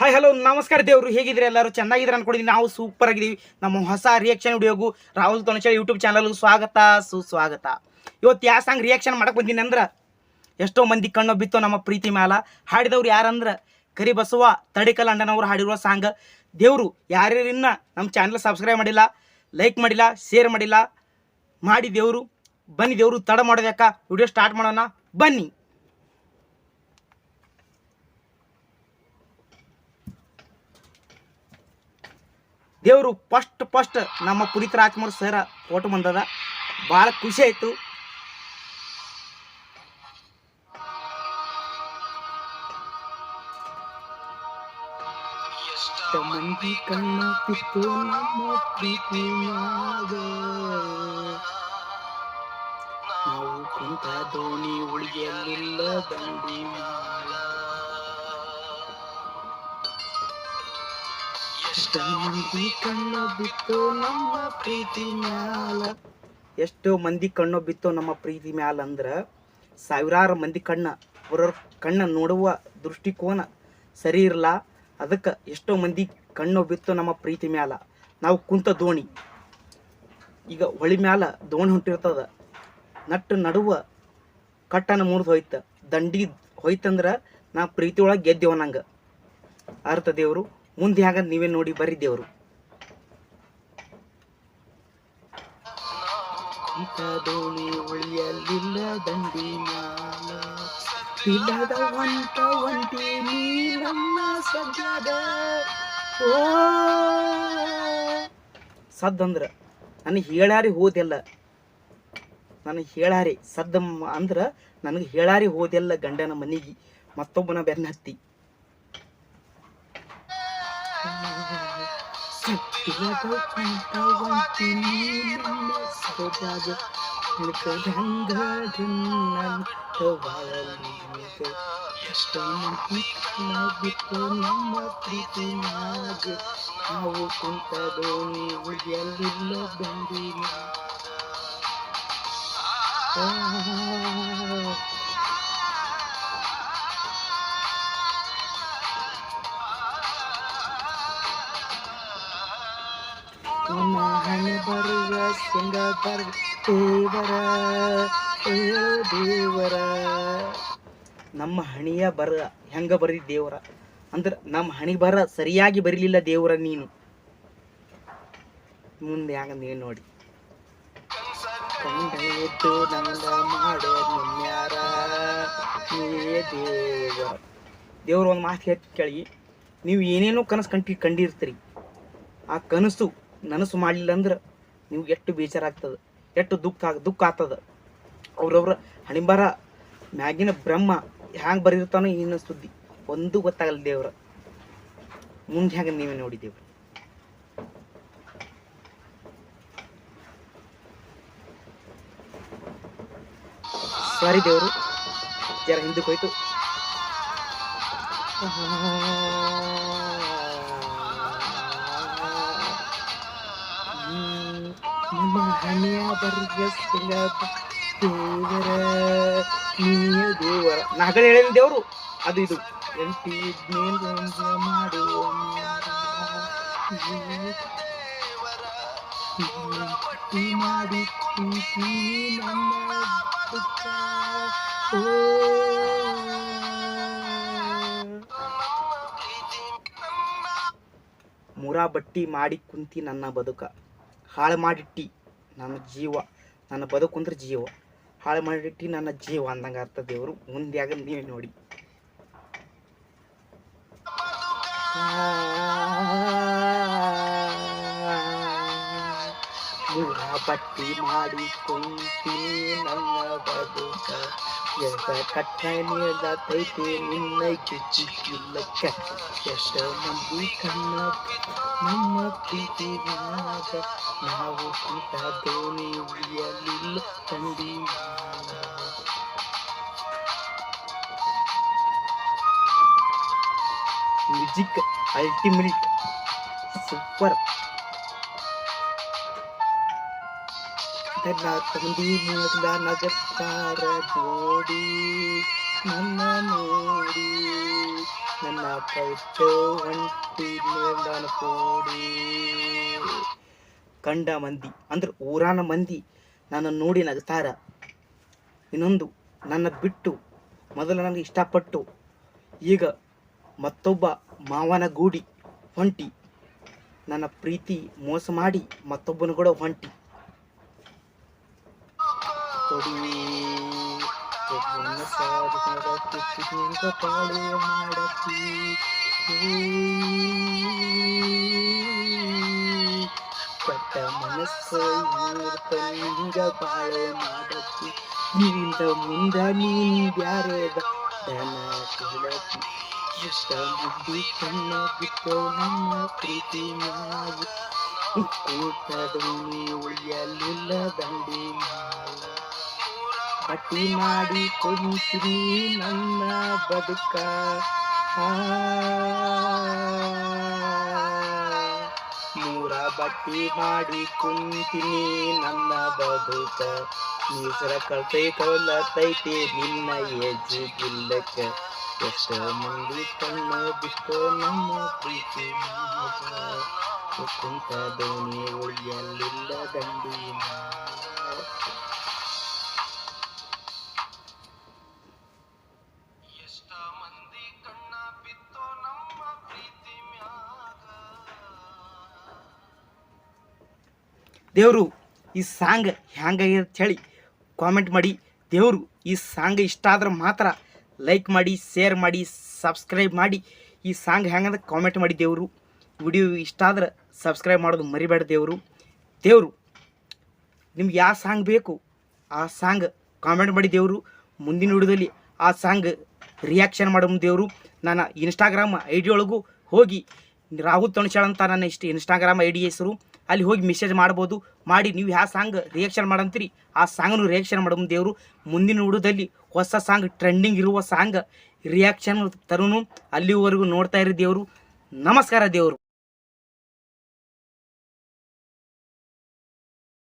Hi hello ನಮಸ್ಕಾರ ದೇವರು. ಹೇಗಿದ್ರೆ ಎಲ್ಲರೂ? ಚೆನ್ನಾಗಿದ್ರೆ ಅನ್ಕೊಂಡಿದ್ದೀನಿ. ನಾವು ಸೂಪರ್ ಆಗಿದ್ದೀವಿ. ನಮ್ಮ ಹೊಸ ರಿಯಾಕ್ಷನ್ ವಿಡಿಯೋಗು ರಾಹುಲ್ ತೊಣಚೆ ಯೂಟ್ಯೂಬ್ ಚಾನಲ್ಗೂ ಸ್ವಾಗತ, ಸುಸ್ವಾಗತ. ಇವತ್ತು ಯಾವ ಸಾಂಗ್ ರಿಯಾಕ್ಷನ್ ಮಾಡಕ್ಕೆ ಬಂದೀನಿ ಅಂದ್ರೆ, ಎಷ್ಟೋ ಮಂದಿ ಕಣ್ಣು ಬಿತ್ತು ನಮ್ಮ ಪ್ರೀತಿ ಮ್ಯಾಲ ಹಾಡಿದವ್ರು ಯಾರಂದ್ರೆ ಕರಿಬಸವ ತಡಿಕಲ್ ಅಣ್ಣನವರು ಹಾಡಿರುವ ಸಾಂಗ್ ದೇವರು, ಯಾರ್ಯಾರಿನ್ನ ನಮ್ಮ ಚಾನಲ್ ಸಬ್ಸ್ಕ್ರೈಬ್ ಮಾಡಿಲ್ಲ ಲೈಕ್ ಮಾಡಿಲ್ಲ ಶೇರ್ ಮಾಡಿಲ್ಲ, ಮಾಡಿ ದೇವರು. ಬನ್ನಿ ದೇವರು, ತಡ ಮಾಡೋದ್ಯಾಕ? ವಿಡಿಯೋ ಸ್ಟಾರ್ಟ್ ಮಾಡೋಣ. ಬನ್ನಿ. ದೇವರು ಫಸ್ಟ್ ಫಸ್ಟ್ ನಮ್ಮ ಪುನೀತ್ ರಾಜ್ಕುಮಾರ್ ಸರ ಫೋಟೋ ಬಂದದ. ಭಾಳ ಖುಷಿ ಆಯಿತು. ಮಂದಿ ಕಣ್ಣ ಕಿತ್ತು ನಮ್ಮ ಪ್ರೀತಿ ಮ್ಯಾಗ ನಾವು ಕುಂತ ದೋಣಿ ಉಳಿಯಲಿಲ್ಲ ದಂಡಿ ಮ್ಯಾಲ ಮಂದಿ ಕಣ್ಣು ಬಿತ್ತು ನಮ್ಮ ಪ್ರೀತಿ ಮ್ಯಾಲ ಎಷ್ಟೋ ಮಂದಿ ಕಣ್ಣು ಬಿತ್ತು ನಮ್ಮ ಪ್ರೀತಿ ಮ್ಯಾಲ ಅಂದ್ರ ಸಾವಿರಾರು ಮಂದಿ ಕಣ್ಣ, ಅವ್ರವ್ರ ಕಣ್ಣ ನೋಡುವ ದೃಷ್ಟಿಕೋನ ಸರಿ ಇರಲ್ಲ ಅದಕ್ಕೆ ಎಷ್ಟೋ ಮಂದಿ ಕಣ್ಣು ಬಿತ್ತು ನಮ್ಮ ಪ್ರೀತಿ ಮ್ಯಾಲ. ನಾವು ಕುಂತ ದೋಣಿ. ಈಗ ಹೊಳಿ ಮ್ಯಾಲ ದೋಣಿ ಹೊಂಟಿರ್ತದ. ನಟ್ಟು ನಡುವ ಕಟ್ಟನ ಮುರಿದು ಹೋಯ್ತ. ದಂಡಿ ಹೋಯ್ತಂದ್ರ ನಾ ಪ್ರೀತಿ ಒಳಗೆ ಗೆದ್ದೇವ ನಂಗೆ ಅರ್ಥ ದೇವರು? ಮುಂದೆ ಹ್ಯಾಂಗ ನೀವೇ ನೋಡಿ ಬರ್ರಿ ದೇವರು ದೋಣಿ ಉಳಿಯಲಿಲ್ಲ ದಂಡಿ ಬಿಲ್ಲದ ಒಂಟ ಒಂಟಿ ನೀ ನಮ್ಮ ಸಜ್ಜದ ಓ ಸದ್ದಂದ್ರ ನನಗೆ ಹೇಳಾರಿ ಹೋದೆಲ್ಲ. ನನಗೆ ಹೇಳಾರಿ ಸದ್ದ ಅಂದ್ರೆ ಅಂದ್ರ ನನಗೆ ಹೇಳಾರಿ ಹೋದೆಲ್ಲ ಗಂಡನ ಮನೆಗೆ. ಮತ್ತೊಬ್ಬನ ಬೆನ್ನ ಹತ್ತಿ. ಬಿಟ್ಟು ನಮ್ಮ ಪ್ರೀತಿ ಮ್ಯಾಗ ನಾವು ಕುಂತ ದೋಣಿ ಉಳಿಯಲಿಲ್ಲ ಬಂದಿನ ಬರುವ ದೇವರ ನಮ್ಮ ಹಣಿಯ ಬರ ಹೆಂಗ ಬರೀ ದೇವರ? ಅಂದ್ರೆ ನಮ್ಮ ಹಣಿ ಬರ ಸರಿಯಾಗಿ ಬರಲಿಲ್ಲ ದೇವರ ನೀನು. ಮುಂದೆ ಹ್ಯಾಂಗ ಏನು ನೋಡಿ? ದೇವ್ರ ಒಂದು ಮಾತು ಹೇಳಿ ಕೇಳಿ, ನೀವು ಏನೇನೋ ಕನಸು ಕಂಟಿ ಕಂಡಿರ್ತೀರಿ. ಆ ಕನಸು ನನಸು ಮಾಡಲಿಲ್ಲ ಅಂದ್ರೆ ನೀವು ಎಷ್ಟು ಬೇಜಾರಾಗ್ತದೆ, ಎಷ್ಟು ದುಃಖ ದುಃಖ ಆಗ್ತದೆ ಅವ್ರವ್ರ ಹಣಿಂಬಾರ ಮ್ಯಾಗಿನ ಬ್ರಹ್ಮ ಹ್ಯಾಂಗೆ ಬರೀರ್ತಾನೋ ಇನ್ನೊಂದು ಸುದ್ದಿ. ಒಂದು ಗೊತ್ತಾಗಲ್ಲ ದೇವ್ರ. ಮುಂದೆ ಹ್ಯಾಂಗ ನೀವೇ ನೋಡಿ ದೇವ್ರ. ಸಾರಿ ದೇವರು, ಜರ ಹಿಂದಕ್ಕೆ ಹೋಯ್ತು. ನಮ್ಮ ಹಣೆಯ ಬರ್ಗ ಸಿಗದ ದೇವರ ನೀಯ ದೇವರ ನಾಗಲ್ ಹೇಳಿದ ದೇವರು ಅದು ಇದು ಎಂಟಿ ಮಾಡುವ ಮಾಡಿ ನಮ್ಮ ಓ ಮುರಾ ಬಟ್ಟಿ ಮಾಡಿ ಕುಂತಿ ನನ್ನ ಬದುಕ. ಹಾಳು ಮಾಡಿಟ್ಟಿ ನನ್ನ ಜೀವ, ನನ್ನ ಬದುಕು ಅಂದ್ರೆ ಜೀವ. ಹಾಳು ಮಾಡಿಟ್ಟಿ ನನ್ನ ಜೀವ ಅಂದಂಗೆ ಅರ್ಥ ದೇವರು. ಮುಂದೆ ಆಗ ನೀವೇ ನೋಡಿ. ಮುರಾ ಬಟ್ಟಿ ಮಾಡಿ ಕುಂತಿ ನನ್ನ ಬದುಕ ಎಷ್ಟ ಕಟ್ಟ ತೈತೆ ನಿನ್ನ ಗಿಚ್ಚಿಲ್ಲಕ್ಕ ಎಷ್ಟ ಮಂದಿ ಕಣ್ಣ, ನಮ್ಮ ಪ್ರೀತಿ ನಾಗ ನಾವು ಕೂತ ದೋಣಿ ಉಳಿಯಲಿಲ್ಲ ತಂದಿ ಮ್ಯೂಸಿಕ್ ಅಲ್ಟಿಮೇಟ್ ಸೂಪರ್ ನಗತ್ತಾರ ನೋಡಿ ನನ್ನ ನೋಡಿ ನನ್ನ ಒಂಟಿ ನಿಲ್ದಾಣ ಕೂಡಿ ಕಂಡ ಮಂದಿ ಅಂದ್ರೆ ಊರಾನ ಮಂದಿ ನನ್ನ ನೋಡಿ ನಗ್ತಾರ ಇನ್ನೊಂದು ನನ್ನ ಬಿಟ್ಟು ಮೊದಲು ನನಗೆ ಇಷ್ಟಪಟ್ಟು ಈಗ ಮತ್ತೊಬ್ಬ ಮಾವನ ಗೂಡಿ ಹೊಂಟಿ ನನ್ನ ಪ್ರೀತಿ ಮೋಸ ಮಾಡಿ ಮತ್ತೊಬ್ಬನು ಕೂಡ ಹೊಂಟಿ ಕೊಡಿ ಕೊಡುವನ್ನ ಸಾಧಿಸದ ಕಿತ್ತಿನಿಂದ ಬಾಳೆ ಮಾಡತಿ ಪಟ್ಟ ಮನಸ್ಸು ಹಿಂಗ ಬಾಳೆ ಮಾಡತಿ ನಿನ್ನಿಂದ ಮುಂದ ನೀನ್ ಬ್ಯಾರೆದ ದನ ಕೇಳತಿ ಎಷ್ಟ ಮಂದಿ ಕಣ್ಣ ಬಿಟ್ಟು ನಮ್ಮ ಪ್ರೀತಿ ಮ್ಯಾಗ ಕೂಟದಲ್ಲಿ ಉಳಿಯಲಿಲ್ಲ ದಂಡಿ ಮ್ಯಾಲ ಬಟ್ಟಿ ಮಾಡಿ ಕುಂತೀನಿ ನನ್ನ ಬದುಕ. ಮೂರ ಬಟ್ಟಿ ಮಾಡಿ ಕುಂತೀನಿ ನನ್ನ ಬದುಕ. ನೀಸರ ಕಳ್ತೈ ಕವಲತೈತಿ ನಿನ್ನ ಎಜ್ಜಿಗಿಲ್ಲಕ. ಎಷ್ಟೋ ಮಂದಿ ಕಣ್ಣು ಬಿಟ್ಟು ನಮ್ಮ ಪ್ರೀತಿ ಕುಂತ ದೋಣಿ ಉಳಿಯಲಿಲ್ಲ ದಂಡಿ ದೇವರು ಈ ಸಾಂಗ್ ಹ್ಯಾಂಗಾಗಿರುತ್ತೆ ಹೇಳಿ ಕಾಮೆಂಟ್ ಮಾಡಿ. ದೇವರು ಈ ಸಾಂಗ್ ಇಷ್ಟ ಆದ್ರೆ ಮಾತ್ರ ಲೈಕ್ ಮಾಡಿ ಶೇರ್ ಮಾಡಿ ಸಬ್ಸ್ಕ್ರೈಬ್ ಮಾಡಿ. ಈ ಸಾಂಗ್ ಹೆಂಗಂದ್ರೆ ಕಾಮೆಂಟ್ ಮಾಡಿ ದೇವರು. ವಿಡಿಯೋ ಇಷ್ಟ ಆದ್ರೆ ಸಬ್ಸ್ಕ್ರೈಬ್ ಮಾಡೋದು ಮರಿಬೇಡ ದೇವರು. ದೇವರು, ನಿಮ್ಗೆ ಯಾವ ಸಾಂಗ್ ಬೇಕು ಆ ಸಾಂಗ್ ಕಾಮೆಂಟ್ ಮಾಡಿ ದೇವರು. ಮುಂದಿನ ವಿಡಿಯೋದಲ್ಲಿ ಆ ಸಾಂಗ್ ರಿಯಾಕ್ಷನ್ ಮಾಡೋ ದೇವರು. ನನ್ನ ಇನ್ಸ್ಟಾಗ್ರಾಮ್ ಐ ಡಿ ಹೋಗಿ ರಾಹುಲ್ ತಣಚಾಳ್ ಅಂತ ನನ್ನ ಇಷ್ಟು ಇನ್ಸ್ಟಾಗ್ರಾಮ್ ಐ ಡಿ ಹೆಸರು. ಅಲ್ಲಿ ಹೋಗಿ ಮೆಸೇಜ್ ಮಾಡ್ಬೋದು. ಮಾಡಿ ನೀವು ಯಾವ ಸಾಂಗ್ ರಿಯಾಕ್ಷನ್ ಮಾಡಂತೀರಿ, ಆ ಸಾಂಗ್ನು ರಿಯಾಕ್ಷನ್ ಮಾಡೋ ದೇವರು. ಮುಂದಿನ ಹುಡುದಲ್ಲಿ ಹೊಸ ಸಾಂಗ್ ಟ್ರೆಂಡಿಂಗ್ ಇರುವ ಸಾಂಗ್ ರಿಯಾಕ್ಷನ್ ತರೂ ಅಲ್ಲಿವರೆಗೂ ನೋಡ್ತಾ ಇರಿ ದೇವರು. ನಮಸ್ಕಾರ ದೇವರು.